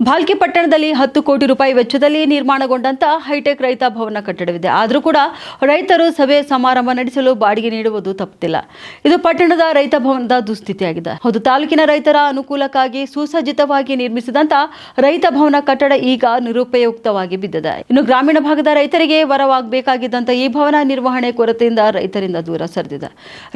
ಭಾಲ್ಕಿ ಪಟ್ಟಣದಲ್ಲಿ ಹತ್ತು ಕೋಟಿ ರೂಪಾಯಿ ವೆಚ್ಚದಲ್ಲಿ ನಿರ್ಮಾಣಗೊಂಡಂತ ಹೈಟೆಕ್ ರೈತ ಭವನ ಕಟ್ಟಡವಿದೆ. ಆದರೂ ಕೂಡ ರೈತರು ಸಭೆ ಸಮಾರಂಭ ನಡೆಸಲು ಬಾಡಿಗೆ ನೀಡುವುದು ತಪ್ಪುತ್ತಿಲ್ಲ ಇದು ಪಟ್ಟಣದ ರೈತ ಭವನದ ದುಸ್ಥಿತಿಯಾಗಿದೆ. ಹೌದು, ತಾಲೂಕಿನ ರೈತರ ಅನುಕೂಲಕ್ಕಾಗಿ ಸುಸಜ್ಜಿತವಾಗಿ ನಿರ್ಮಿಸಿದಂತ ರೈತ ಭವನ ಕಟ್ಟಡ ಈಗ ನಿರುಪಯುಕ್ತವಾಗಿ ಬಿದ್ದಿದೆ. ಇನ್ನು ಗ್ರಾಮೀಣ ಭಾಗದ ರೈತರಿಗೆ ವರವಾಗಬೇಕಾಗಿದ್ದಂತ ಈ ಭವನ ನಿರ್ವಹಣೆ ಕೊರತೆಯಿಂದ ರೈತರಿಂದ ದೂರ ಸರಿದಿದೆ.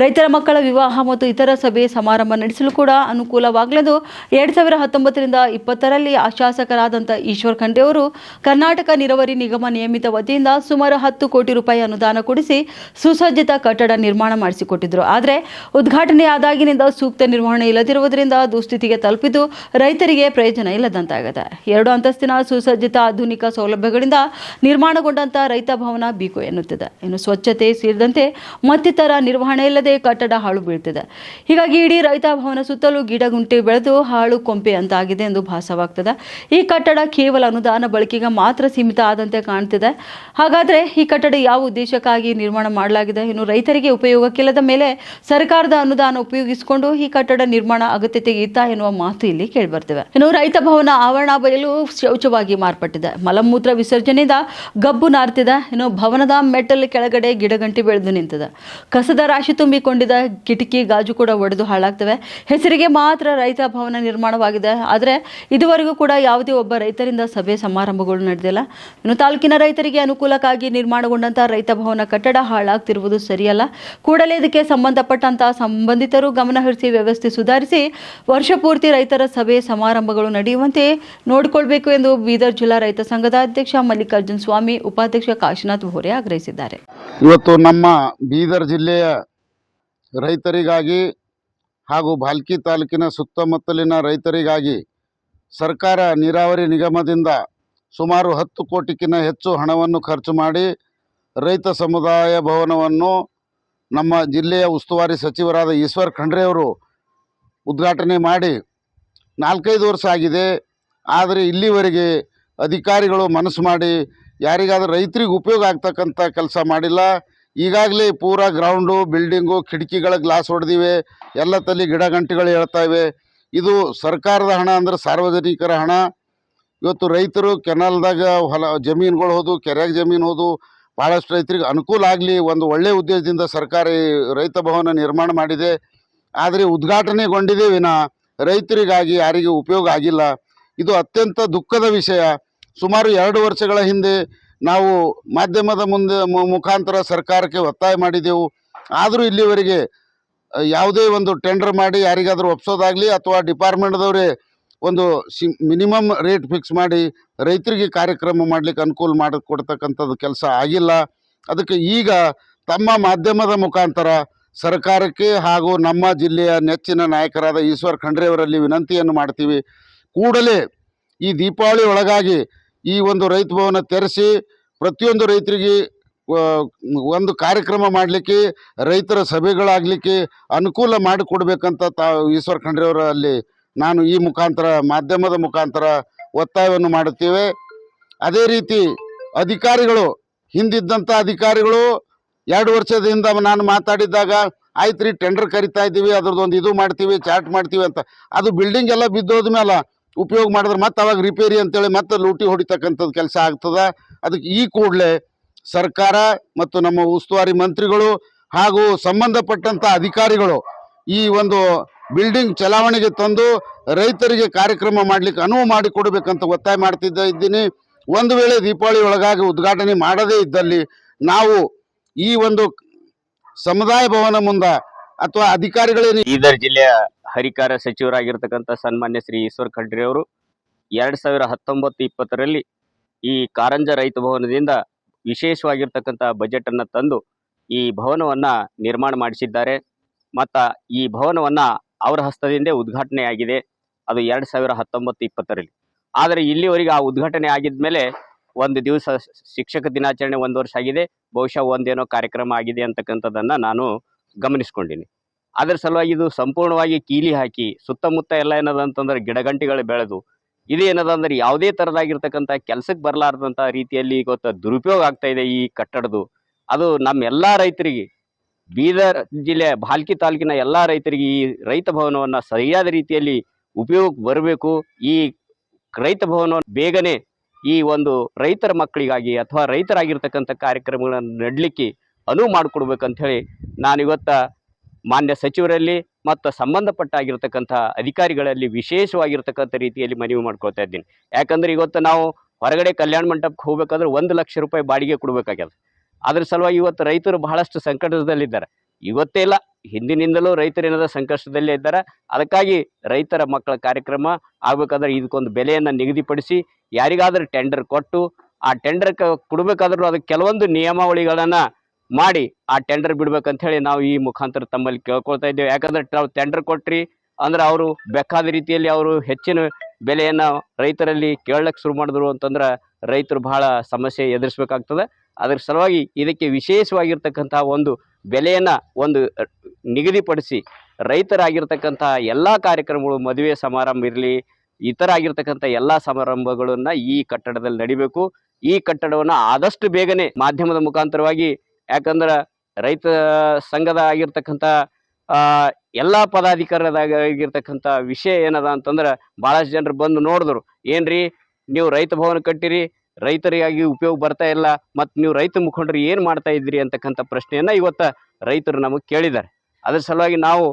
ರೈತರ ಮಕ್ಕಳ ವಿವಾಹ ಮತ್ತು ಇತರ ಸಭೆ ಸಮಾರಂಭ ನಡೆಸಲು ಕೂಡ ಅನುಕೂಲವಾಗಲೆಂದು ಎರಡ್ ಸಾವಿರದ ಹತ್ತೊಂಬತ್ತರಿಂದ ಇಪ್ಪತ್ತರಲ್ಲಿ ಶಾಸಕರಾದಂಥ ಈಶ್ವರ್ ಖಂಡ್ರೆ ಅವರು ಕರ್ನಾಟಕ ನೀರಾವರಿ ನಿಗಮ ನಿಯಮಿತ ವತಿಯಿಂದ ಸುಮಾರು ಹತ್ತು ಕೋಟಿ ರೂಪಾಯಿ ಅನುದಾನ ಕೊಡಿಸಿ ಸುಸಜ್ಜಿತ ಕಟ್ಟಡ ನಿರ್ಮಾಣ ಮಾಡಿಸಿಕೊಟ್ಟಿದ್ದರು ಆದರೆ ಉದ್ಘಾಟನೆ ಆದಾಗಿನಿಂದ ಸೂಕ್ತ ನಿರ್ವಹಣೆ ಇಲ್ಲದಿರುವುದರಿಂದ ದುಸ್ಥಿತಿಗೆ ತಲುಪಿದ್ದು ರೈತರಿಗೆ ಪ್ರಯೋಜನ ಇಲ್ಲದಂತಾಗಿದೆ. ಎರಡು ಅಂತಸ್ತಿನ ಸುಸಜ್ಜಿತ ಆಧುನಿಕ ಸೌಲಭ್ಯಗಳಿಂದ ನಿರ್ಮಾಣಗೊಂಡಂತ ರೈತ ಭವನ ಬೀಕು ಎನ್ನುತ್ತಿದೆ. ಇನ್ನು ಸ್ವಚ್ಛತೆ ಸೇರಿದಂತೆ ಮತ್ತಿತರ ನಿರ್ವಹಣೆ ಇಲ್ಲದೆ ಕಟ್ಟಡ ಹಾಳು ಬೀಳ್ತಿದೆ. ಹೀಗಾಗಿ ಇಡೀ ರೈತ ಭವನ ಸುತ್ತಲೂ ಗಿಡಗುಂಟೆ ಬೆಳೆದು ಹಾಳು ಕೊಂಪೆ ಅಂತಾಗಿದೆ ಎಂದು ಭಾಸವಾಗ್ತದೆ. ಈ ಕಟ್ಟಡ ಕೇವಲ ಅನುದಾನ ಬಳಕೆಗೆ ಮಾತ್ರ ಸೀಮಿತ ಆದಂತೆ ಕಾಣ್ತಿದೆ. ಹಾಗಾದ್ರೆ ಈ ಕಟ್ಟಡ ಯಾವ ಉದ್ದೇಶಕ್ಕಾಗಿ ನಿರ್ಮಾಣ ಮಾಡಲಾಗಿದೆ? ಇನ್ನು ರೈತರಿಗೆ ಉಪಯೋಗಕ್ಕಿಲ್ಲದ ಮೇಲೆ ಸರ್ಕಾರದ ಅನುದಾನ ಉಪಯೋಗಿಸಿಕೊಂಡು ಈ ಕಟ್ಟಡ ನಿರ್ಮಾಣ ಅಗತ್ಯತೆಗೆ ಇತ್ತ ಎನ್ನುವ ಮಾತು ಇಲ್ಲಿ ಕೇಳಿಬರ್ತಿವೆ. ಇನ್ನು ರೈತ ಭವನ ಆವರಣ ಬಯಲು ಶೌಚವಾಗಿ ಮಾರ್ಪಟ್ಟಿದೆ. ಮಲಮೂತ್ರ ವಿಸರ್ಜನೆಯಿಂದ ಗಬ್ಬು ನಾರ್ತಿದೆ. ಇನ್ನು ಭವನದ ಮೆಟ್ಟಲ್ ಕೆಳಗಡೆ ಗಿಡಗಂಟಿ ಬೆಳೆದು ನಿಂತಿದೆ. ಕಸದ ರಾಶಿ ತುಂಬಿಕೊಂಡಿದ್ದ ಕಿಟಕಿ, ಗಾಜು ಕೂಡ ಒಡೆದು ಹಾಳಾಗ್ತವೆ. ಹೆಸರಿಗೆ ಮಾತ್ರ ರೈತ ಭವನ ನಿರ್ಮಾಣವಾಗಿದೆ. ಆದರೆ ಇದುವರೆಗೂ ಕೂಡ ಯಾವುದೇ ಒಬ್ಬ ರೈತರಿಂದ ಸಭೆ ಸಮಾರಂಭಗಳು ನಡೆದಿಲ್ಲ. ಇನ್ನು ತಾಲೂಕಿನ ರೈತರಿಗೆ ಅನುಕೂಲಕ್ಕಾಗಿ ನಿರ್ಮಾಣಗೊಂಡಂತಹ ರೈತ ಭವನ ಕಟ್ಟಡ ಹಾಳಾಗ್ತಿರುವುದು ಸರಿಯಲ್ಲ. ಕೂಡಲೇ ಇದಕ್ಕೆ ಸಂಬಂಧಪಟ್ಟಂತಹ ಸಂಬಂಧಿತರು ಗಮನಹರಿಸಿ ವ್ಯವಸ್ಥೆ ಸುಧಾರಿಸಿ ವರ್ಷ ಪೂರ್ತಿ ರೈತರ ಸಭೆ ಸಮಾರಂಭಗಳು ನಡೆಯುವಂತೆ ನೋಡಿಕೊಳ್ಬೇಕು ಎಂದು ಬೀದರ್ ಜಿಲ್ಲಾ ರೈತ ಸಂಘದ ಅಧ್ಯಕ್ಷ ಮಲ್ಲಿಕಾರ್ಜುನ್ ಸ್ವಾಮಿ, ಉಪಾಧ್ಯಕ್ಷ ಕಾಶಿನಾಥ್ ಭೋರೆ ಆಗ್ರಹಿಸಿದ್ದಾರೆ. ಇವತ್ತು ನಮ್ಮ ಬೀದರ್ ಜಿಲ್ಲೆಯ ರೈತರಿಗಾಗಿ ಹಾಗೂ ಭಾಲ್ಕಿ ತಾಲೂಕಿನ ಸುತ್ತಮುತ್ತಲಿನ ರೈತರಿಗಾಗಿ ಸರ್ಕಾರ ನೀರಾವರಿ ನಿಗಮದಿಂದ ಸುಮಾರು ಹತ್ತು ಕೋಟಿಗಿಂತ ಹೆಚ್ಚು ಹಣವನ್ನು ಖರ್ಚು ಮಾಡಿ ರೈತ ಸಮುದಾಯ ಭವನವನ್ನು ನಮ್ಮ ಜಿಲ್ಲೆಯ ಉಸ್ತುವಾರಿ ಸಚಿವರಾದ ಈಶ್ವರ್ ಖಂಡ್ರೆ ಅವರು ಉದ್ಘಾಟನೆ ಮಾಡಿ ನಾಲ್ಕೈದು ವರ್ಷ ಆಗಿದೆ. ಆದರೆ ಇಲ್ಲಿವರೆಗೆ ಅಧಿಕಾರಿಗಳು ಮನಸ್ಸು ಮಾಡಿ ಯಾರಿಗಾದ್ರೂ ರೈತರಿಗೆ ಉಪಯೋಗ ಆಗ್ತಕ್ಕಂಥ ಕೆಲಸ ಮಾಡಿಲ್ಲ. ಈಗಾಗಲೇ ಪೂರಾ ಗ್ರೌಂಡು, ಬಿಲ್ಡಿಂಗು, ಕಿಟಕಿಗಳ ಗ್ಲಾಸ್ ಹೊಡೆದಿವೆ. ಎಲ್ಲ ತಲೆ ಗಿಡ ಗಂಟೆಗಳು ಹೇಳ್ತಾ ಇವೆ. ಇದು ಸರ್ಕಾರದ ಹಣ ಅಂದ್ರೆ ಸಾರ್ವಜನಿಕರ ಹಣ. ಇವತ್ತು ರೈತರು ಕೆನಾಲ್ದಾಗ ಹೊಲ ಜಮೀನುಗಳು ಹೋದು, ಕೆರೆಯಾಗ ಜಮೀನು ಹೋದು ಭಾಳಷ್ಟು ರೈತರಿಗೆ ಅನುಕೂಲ ಆಗಲಿ, ಒಂದು ಒಳ್ಳೆಯ ಉದ್ದೇಶದಿಂದ ಸರ್ಕಾರಿ ರೈತ ಭವನ ನಿರ್ಮಾಣ ಮಾಡಿದೆ. ಆದರೆ ಉದ್ಘಾಟನೆಗೊಂಡಿದೆ ವಿನ ರೈತರಿಗಾಗಿ ಯಾರಿಗೆ ಉಪಯೋಗ ಆಗಿಲ್ಲ. ಇದು ಅತ್ಯಂತ ದುಃಖದ ವಿಷಯ. ಸುಮಾರು ಎರಡು ವರ್ಷಗಳ ಹಿಂದೆ ನಾವು ಮಾಧ್ಯಮದ ಮುಂದೆ ಮುಖಾಂತರ ಸರ್ಕಾರಕ್ಕೆ ಒತ್ತಾಯ ಮಾಡಿದೆವು. ಆದರೂ ಇಲ್ಲಿವರೆಗೆ ಯಾವುದೇ ಒಂದು ಟೆಂಡರ್ ಮಾಡಿ ಯಾರಿಗಾದರೂ ಒಪ್ಸೋದಾಗಲಿ ಅಥವಾ ಡಿಪಾರ್ಟ್ಮೆಂಟ್ದವರೇ ಒಂದು ಸಿ, ಮಿನಿಮಮ್ ರೇಟ್ ಫಿಕ್ಸ್ ಮಾಡಿ ರೈತರಿಗೆ ಕಾರ್ಯಕ್ರಮ ಮಾಡಲಿಕ್ಕೆ ಅನುಕೂಲ ಮಾಡಿಕೊಡ್ತಕ್ಕಂಥದ್ದು ಕೆಲಸ ಆಗಿಲ್ಲ. ಅದಕ್ಕೆ ಈಗ ತಮ್ಮ ಮಾಧ್ಯಮದ ಮುಖಾಂತರ ಸರ್ಕಾರಕ್ಕೆ ಹಾಗೂ ನಮ್ಮ ಜಿಲ್ಲೆಯ ನೆಚ್ಚಿನ ನಾಯಕರಾದ ಈಶ್ವರ್ ಖಂಡ್ರೆ ಅವರಲ್ಲಿ ವಿನಂತಿಯನ್ನು ಮಾಡ್ತೀವಿ. ಕೂಡಲೇ ಈ ದೀಪಾವಳಿ ಒಳಗಾಗಿ ಈ ಒಂದು ರೈತ ಭವನ ತೆರೆಸಿ ಪ್ರತಿಯೊಂದು ರೈತರಿಗೆ ಒಂದು ಕಾರ್ಯಕ್ರಮ ಮಾಡಲಿಕ್ಕೆ, ರೈತರ ಸಭೆಗಳಾಗಲಿಕ್ಕೆ ಅನುಕೂಲ ಮಾಡಿಕೊಡ್ಬೇಕಂತ ತಾವು ಈಶ್ವರ ಖಂಡ್ರೆಯವರ ಅಲ್ಲಿ ನಾನು ಈ ಮುಖಾಂತರ, ಮಾಧ್ಯಮದ ಮುಖಾಂತರ ಒತ್ತಾಯವನ್ನು ಮಾಡುತ್ತೇವೆ. ಅದೇ ರೀತಿ ಅಧಿಕಾರಿಗಳು, ಹಿಂದಿದ್ದಂಥ ಅಧಿಕಾರಿಗಳು, ಎರಡು ವರ್ಷದಿಂದ ನಾನು ಮಾತಾಡಿದ್ದಾಗ, ಆಯ್ತು ರೀ ಟೆಂಡರ್ ಕರಿತಾ ಇದ್ದೀವಿ ಅದ್ರದ್ದೊಂದು ಇದು ಮಾಡ್ತೀವಿ, ಚಾರ್ಟ್ ಮಾಡ್ತೀವಿ ಅಂತ. ಅದು ಬಿಲ್ಡಿಂಗ್ ಎಲ್ಲ ಬಿದ್ದೋದ ಮೇಲೆ ಉಪಯೋಗ ಮಾಡಿದ್ರೆ ಮತ್ತೆ ಅವಾಗ ರಿಪೇರಿ ಅಂತೇಳಿ ಮತ್ತೆ ಲೂಟಿ ಹೊಡಿತಕ್ಕಂಥದ್ದು ಕೆಲಸ ಆಗ್ತದ. ಅದಕ್ಕೆ ಈ ಕೂಡಲೇ ಸರ್ಕಾರ ಮತ್ತು ನಮ್ಮ ಉಸ್ತುವಾರಿ ಮಂತ್ರಿಗಳು ಹಾಗೂ ಸಂಬಂಧಪಟ್ಟಂಥ ಅಧಿಕಾರಿಗಳು ಈ ಒಂದು ಬಿಲ್ಡಿಂಗ್ ಚಲಾವಣೆಗೆ ತಂದು ರೈತರಿಗೆ ಕಾರ್ಯಕ್ರಮ ಮಾಡಲಿಕ್ಕೆ ಅನುವು ಮಾಡಿಕೊಡ್ಬೇಕಂತ ಒತ್ತಾಯ ಮಾಡ್ತಿದ್ದ ಇದ್ದೀನಿ. ಒಂದು ವೇಳೆ ದೀಪಾವಳಿ ಒಳಗಾಗಿ ಉದ್ಘಾಟನೆ ಮಾಡದೇ ಇದ್ದಲ್ಲಿ ನಾವು ಈ ಒಂದು ಸಮುದಾಯ ಭವನ ಮುಂದ ಅಥವಾ ಅಧಿಕಾರಿಗಳೇನು ಬೀದರ್ ಜಿಲ್ಲೆಯ ಹರಿಕಾರ ಸಚಿವರಾಗಿರ್ತಕ್ಕಂಥ ಸನ್ಮಾನ್ಯ ಶ್ರೀ ಈಶ್ವರ್ ಖಂಡ್ರೆ ಅವರು, ಎರಡ್ ಸಾವಿರ ಹತ್ತೊಂಬತ್ತು ಇಪ್ಪತ್ತರಲ್ಲಿ ಈ ಕಾರಂಜ ರೈತ ಭವನದಿಂದ ವಿಶೇಷವಾಗಿರ್ತಕ್ಕಂಥ ಬಜೆಟ್ ಅನ್ನ ತಂದು ಈ ಭವನವನ್ನ ನಿರ್ಮಾಣ ಮಾಡಿಸಿದ್ದಾರೆ. ಮತ್ತು ಈ ಭವನವನ್ನ ಅವರ ಹಸ್ತದಿಂದೇ ಉದ್ಘಾಟನೆ ಆಗಿದೆ ಅದು ಎರಡು ಸಾವಿರ ಹತ್ತೊಂಬತ್ತು ಇಪ್ಪತ್ತರಲ್ಲಿ. ಆದರೆ ಇಲ್ಲಿವರೆಗೆ ಆ ಉದ್ಘಾಟನೆ ಆಗಿದ್ಮೇಲೆ ಒಂದು ದಿವಸ ಶಿಕ್ಷಕ ದಿನಾಚರಣೆ ಒಂದು ವರ್ಷ ಆಗಿದೆ. ಬಹುಶಃ ಒಂದೇನೋ ಕಾರ್ಯಕ್ರಮ ಆಗಿದೆ ಅಂತಕ್ಕಂಥದ್ದನ್ನ ನಾನು ಗಮನಿಸ್ಕೊಂಡಿನಿ. ಅದರ ಸಲುವಾಗಿ ಇದು ಸಂಪೂರ್ಣವಾಗಿ ಕೀಲಿ ಹಾಕಿ ಸುತ್ತಮುತ್ತ ಎಲ್ಲ ಏನದ ಅಂತಂದ್ರೆ ಗಿಡಗಂಟಿಗಳು ಬೆಳೆದು ಇದು ಏನದ ಅಂದ್ರೆ ಯಾವುದೇ ತರದಾಗಿರ್ತಕ್ಕಂಥ ಕೆಲ್ಸಕ್ಕೆ ಬರಲಾರ್ದಂಥ ರೀತಿಯಲ್ಲಿ ಇವತ್ತು ದುರುಪಯೋಗ ಆಗ್ತಾ ಇದೆ ಈ ಕಟ್ಟಡದು. ಅದು ನಮ್ಮ ಎಲ್ಲಾ ರೈತರಿಗೆ, ಬೀದರ್ ಜಿಲ್ಲೆ ಭಾಲ್ಕಿ ತಾಲೂಕಿನ ಎಲ್ಲಾ ರೈತರಿಗೆ ಈ ರೈತ ಭವನವನ್ನು ಸರಿಯಾದ ರೀತಿಯಲ್ಲಿ ಉಪಯೋಗಕ್ಕೆ ಬರಬೇಕು. ಈ ರೈತ ಭವನ ಬೇಗನೆ ಈ ಒಂದು ರೈತರ ಮಕ್ಕಳಿಗಾಗಿ ಅಥವಾ ರೈತರಾಗಿರ್ತಕ್ಕಂಥ ಕಾರ್ಯಕ್ರಮಗಳನ್ನು ನಡಲಿಕ್ಕೆ ಅನುವು ಮಾಡಿಕೊಡ್ಬೇಕಂತ ಹೇಳಿ ನಾನು ಇವತ್ತ ಮಾನ್ಯ ಸಚಿವರಲ್ಲಿ ಮತ್ತು ಸಂಬಂಧಪಟ್ಟ ಆಗಿರ್ತಕ್ಕಂಥ ಅಧಿಕಾರಿಗಳಲ್ಲಿ ವಿಶೇಷವಾಗಿರ್ತಕ್ಕಂಥ ರೀತಿಯಲ್ಲಿ ಮನವಿ ಮಾಡ್ಕೊಳ್ತಾ ಇದ್ದೀನಿ. ಯಾಕಂದ್ರೆ ಇವತ್ತು ನಾವು ಹೊರಗಡೆ ಕಲ್ಯಾಣ ಮಂಟಪಕ್ಕೆ ಹೋಗ್ಬೇಕಾದ್ರೆ ಒಂದು ಲಕ್ಷ ರೂಪಾಯಿ ಬಾಡಿಗೆ ಕೊಡಬೇಕಾಗ್ಯದ. ಅದ್ರ ಸಲುವಾಗಿ ಇವತ್ತು ರೈತರು ಬಹಳಷ್ಟು ಸಂಕಟದಲ್ಲಿದ್ದಾರೆ. ಇವತ್ತೇ ಇಲ್ಲ, ಹಿಂದಿನಿಂದಲೂ ರೈತರು ಏನಾದ ಸಂಕಷ್ಟದಲ್ಲೇ ಇದ್ದಾರೆ. ಅದಕ್ಕಾಗಿ ರೈತರ ಮಕ್ಕಳ ಕಾರ್ಯಕ್ರಮ ಆಗ್ಬೇಕಾದ್ರೆ ಇದಕ್ಕೊಂದು ಬೆಲೆಯನ್ನು ನಿಗದಿಪಡಿಸಿ ಯಾರಿಗಾದ್ರೂ ಟೆಂಡರ್ ಕೊಟ್ಟು, ಆ ಟೆಂಡರ್ ಕೊಡಬೇಕಾದ್ರೂ ಅದಕ್ಕೆ ಕೆಲವೊಂದು ನಿಯಮಾವಳಿಗಳನ್ನು ಮಾಡಿ ಆ ಟೆಂಡರ್ ಬಿಡ್ಬೇಕಂತ ಹೇಳಿ ನಾವು ಈ ಮುಖಾಂತರ ತಮ್ಮಲ್ಲಿ ಕೇಳ್ಕೊಳ್ತಾ ಇದ್ದೇವೆ. ಯಾಕಂದ್ರೆ ನಾವು ಟೆಂಡರ್ ಕೊಟ್ರಿ ಅಂದ್ರೆ ಅವರು ಬೇಕಾದ ರೀತಿಯಲ್ಲಿ ಅವರು ಹೆಚ್ಚಿನ ಬೆಲೆಯನ್ನು ರೈತರಲ್ಲಿ ಕೇಳಕ್ಕೆ ಶುರು ಮಾಡಿದ್ರು ಅಂತಂದ್ರೆ ರೈತರು ಬಹಳ ಸಮಸ್ಯೆ ಎದುರಿಸ್ಬೇಕಾಗ್ತದೆ. ಅದ್ರ ಸಲುವಾಗಿ ಇದಕ್ಕೆ ವಿಶೇಷವಾಗಿರ್ತಕ್ಕಂಥ ಒಂದು ಬೆಲೆಯನ್ನು ಒಂದು ನಿಗದಿಪಡಿಸಿ ರೈತರಾಗಿರ್ತಕ್ಕಂಥ ಎಲ್ಲ ಕಾರ್ಯಕ್ರಮಗಳು, ಮದುವೆ ಸಮಾರಂಭ ಇರಲಿ, ಇತರ ಆಗಿರ್ತಕ್ಕಂಥ ಎಲ್ಲ ಸಮಾರಂಭಗಳನ್ನು ಈ ಕಟ್ಟಡದಲ್ಲಿ ನಡಿಬೇಕು. ಈ ಕಟ್ಟಡವನ್ನು ಆದಷ್ಟು ಬೇಗನೆ ಮಾಧ್ಯಮದ ಮುಖಾಂತರವಾಗಿ ಯಾಕಂದ್ರೆ ರೈತ ಸಂಘದ ಆಗಿರ್ತಕ್ಕಂಥ ಎಲ್ಲ ಪದಾಧಿಕಾರದಾಗ ಆಗಿರ್ತಕ್ಕಂಥ ವಿಷಯ ಏನದ ಅಂತಂದ್ರೆ ಭಾಳಷ್ಟು ಜನರು ಬಂದು ನೋಡಿದ್ರು. ಏನ್ರಿ? ನೀವು ರೈತ ಭವನ ಕಟ್ಟಿರಿ, ರೈತರಿಗಾಗಿ ಉಪಯೋಗ ಬರ್ತಾ ಇಲ್ಲ, ಮತ್ತು ನೀವು ರೈತ ಮುಖಂಡರು ಏನು ಮಾಡ್ತಾ ಇದ್ರಿ ಅಂತಕ್ಕಂಥ ಪ್ರಶ್ನೆಯನ್ನು ಇವತ್ತು ರೈತರು ನಮಗೆ ಕೇಳಿದ್ದಾರೆ. ಅದ್ರ ಸಲುವಾಗಿ ನಾವು